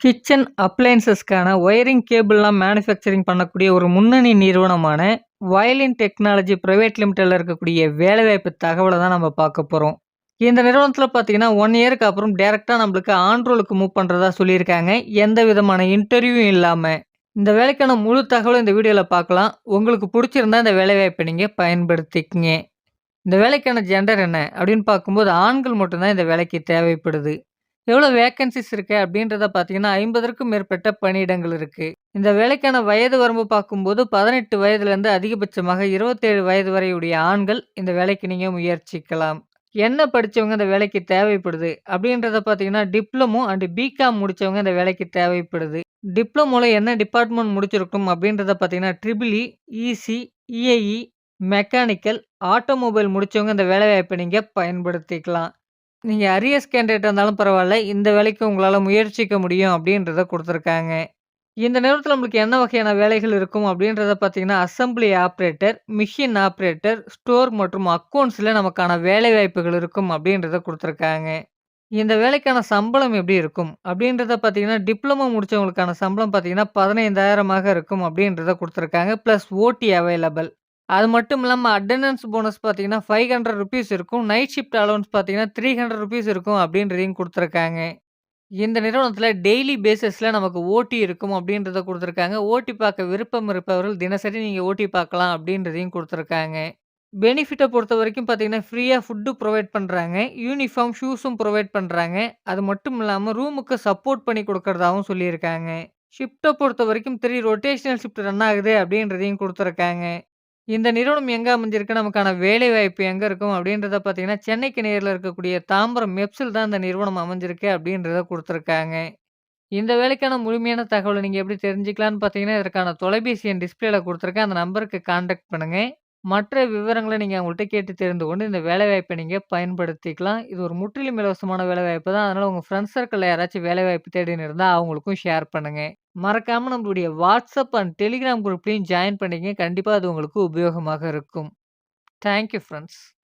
Kitchen அப்ளைன்சஸ்க்கான wiring கேபிள்லாம் manufacturing பண்ணக்கூடிய ஒரு முன்னணி நிறுவனமான வயலின் டெக்னாலஜி பிரைவேட் லிமிட்டடில் இருக்கக்கூடிய வேலைவாய்ப்பு தகவலை தான் நம்ம பார்க்க போகிறோம் இந்த நிறுவனத்தில் பார்த்தீங்கன்னா ஒன் இயருக்கு அப்புறம் டேரெக்டாக நம்மளுக்கு ஆண்ட்ரோலுக்கு மூவ் பண்ணுறதா சொல்லியிருக்காங்க. எந்த விதமான இன்டர்வியூவும் இல்லாமல் இந்த வேலைக்கான முழு தகவலும் இந்த வீடியோவில் பார்க்கலாம். உங்களுக்கு பிடிச்சிருந்தா இந்த வேலைவாய்ப்பை நீங்கள் பயன்படுத்திக்கங்க. இந்த வேலைக்கான ஜெண்டர் என்ன அப்படின்னு பார்க்கும்போது ஆண்கள் மட்டும்தான் இந்த வேலைக்கு தேவைப்படுது. எவ்வளோ வேக்கன்சிஸ் இருக்கு அப்படின்றத பார்த்தீங்கன்னா ஐம்பதற்கும் மேற்பட்ட பணியிடங்கள் இருக்கு. இந்த வேலைக்கான வயது வரம்பு பார்க்கும்போது பதினெட்டு வயதுலேருந்து அதிகபட்சமாக இருபத்தேழு வயது வரையுடைய ஆண்கள் இந்த வேலைக்கு நீங்கள் முயற்சிக்கலாம். என்ன படித்தவங்க இந்த வேலைக்கு தேவைப்படுது அப்படின்றத பார்த்தீங்கன்னா டிப்ளமோ அண்ட் பிகாம் முடித்தவங்க இந்த வேலைக்கு தேவைப்படுது. டிப்ளமோவில் என்ன டிபார்ட்மெண்ட் முடிச்சிருக்கணும் அப்படின்றத பார்த்தீங்கன்னா triple E EC EEE mechanical automobile முடித்தவங்க இந்த வேலைவாய்ப்பை நீங்கள் பயன்படுத்திக்கலாம். நீங்கள் அரியஸ் கேண்டிடேட் இருந்தாலும் பரவாயில்ல இந்த வேலைக்கு உங்களால் முயற்சிக்க முடியும் அப்படின்றத கொடுத்துருக்காங்க இந்த நேரத்தில் நம்மளுக்கு என்ன வகையான வேலைகள் இருக்கும் அப்படின்றத பார்த்தீங்கன்னா, assembly operator machine operator store மற்றும் அக்கௌண்ட்ஸில் நமக்கான வேலைவாய்ப்புகள் இருக்கும் அப்படின்றத கொடுத்துருக்காங்க இந்த வேலைக்கான சம்பளம் எப்படி இருக்கும்? அப்படின்றத பார்த்தீங்கன்னா, டிப்ளமோ முடிச்சவங்களுக்கான சம்பளம் பார்த்தீங்கன்னா, 15,000மாக இருக்கும் அப்படின்றத கொடுத்துருக்காங்க ப்ளஸ் ஓடி அவைலபிள். அது மட்டும் இல்லாமல் அட்டண்டன்ஸ் போனஸ் பார்த்தீங்கன்னா, ₹500 இருக்கும். நைட் ஷிஃப்ட் அலவன்ஸ் பார்த்தீங்கன்னா, ₹300 இருக்கும் அப்படின்றதையும் கொடுத்துருக்காங்க. இந்த நிறுவனத்தில் டெய்லி பேசிஸில் நமக்கு ஓட்டி இருக்கும் அப்படின்றத கொடுத்துருக்காங்க. ஓட்டி பார்க்க விருப்பம் இருப்பவர்கள் தினசரி நீங்கள் ஓட்டி பார்க்கலாம் அப்படின்றதையும் கொடுத்துருக்காங்க. பெனிஃபிட்டை பொறுத்த வரைக்கும் பார்த்தீங்கன்னா, ஃப்ரீயாக ஃபுட்டு ப்ரொவைட் பண்ணுறாங்க யூனிஃபார்ம், ஷூஸும் ப்ரொவைட் பண்ணுறாங்க அது மட்டும் இல்லாமல் ரூமுக்கு சப்போர்ட் பண்ணி கொடுக்கறதாகவும் சொல்லியிருக்காங்க. ஷிஃப்ட்டை பொறுத்த வரைக்கும் த்ரீ ரொட்டேஷனல் ஷிஃப்ட் ரன் ஆகுது அப்படின்றதையும் கொடுத்துருக்காங்க. இந்த நிறுவனம் எங்கே அமைஞ்சிருக்கு? நமக்கான வேலைவாய்ப்பு எங்கே இருக்கும்? அப்படின்றத பார்த்தீங்கன்னா, சென்னைக்கு நேரில் இருக்கக்கூடிய தாம்பரம் மெப்ஸில் தான் இந்த நிறுவனம் அமைஞ்சிருக்கு அப்படின்றத கொடுத்துருக்காங்க இந்த வேலைக்கான முழுமையான தகவலை நீங்கள் எப்படி தெரிஞ்சுக்கலான்னு பார்த்தீங்கன்னா, இதற்கான தொலைபேசி எண் டிஸ்பிளேல கொடுத்துருக்கேன் அந்த நம்பருக்கு காண்டாக்ட் பண்ணுங்கள் மற்ற விவரங்கள நீங்க அவங்கள்ட்ட கேட்டு தெரிந்து கொண்டு இந்த வேலைவாய்ப்பை நீங்க பயன்படுத்திக்கலாம். இது ஒரு முற்றிலும் இலவசமான வேலைவாய்ப்பு தான். அதனால உங்க ஃப்ரெண்ட்ஸ் சர்க்கிள்ல யாராச்சும் வேலைவாய்ப்பு தேடின்னு இருந்தா அவங்களுக்கும் ஷேர் பண்ணுங்க. மறக்காம நம்மளுடைய வாட்ஸ்அப் அண்ட் டெலிகிராம் குரூப்லயும் ஜாயின் பண்ணிக்கங்க. கண்டிப்பா அது உங்களுக்கு உபயோகமாக இருக்கும். Thank you friends.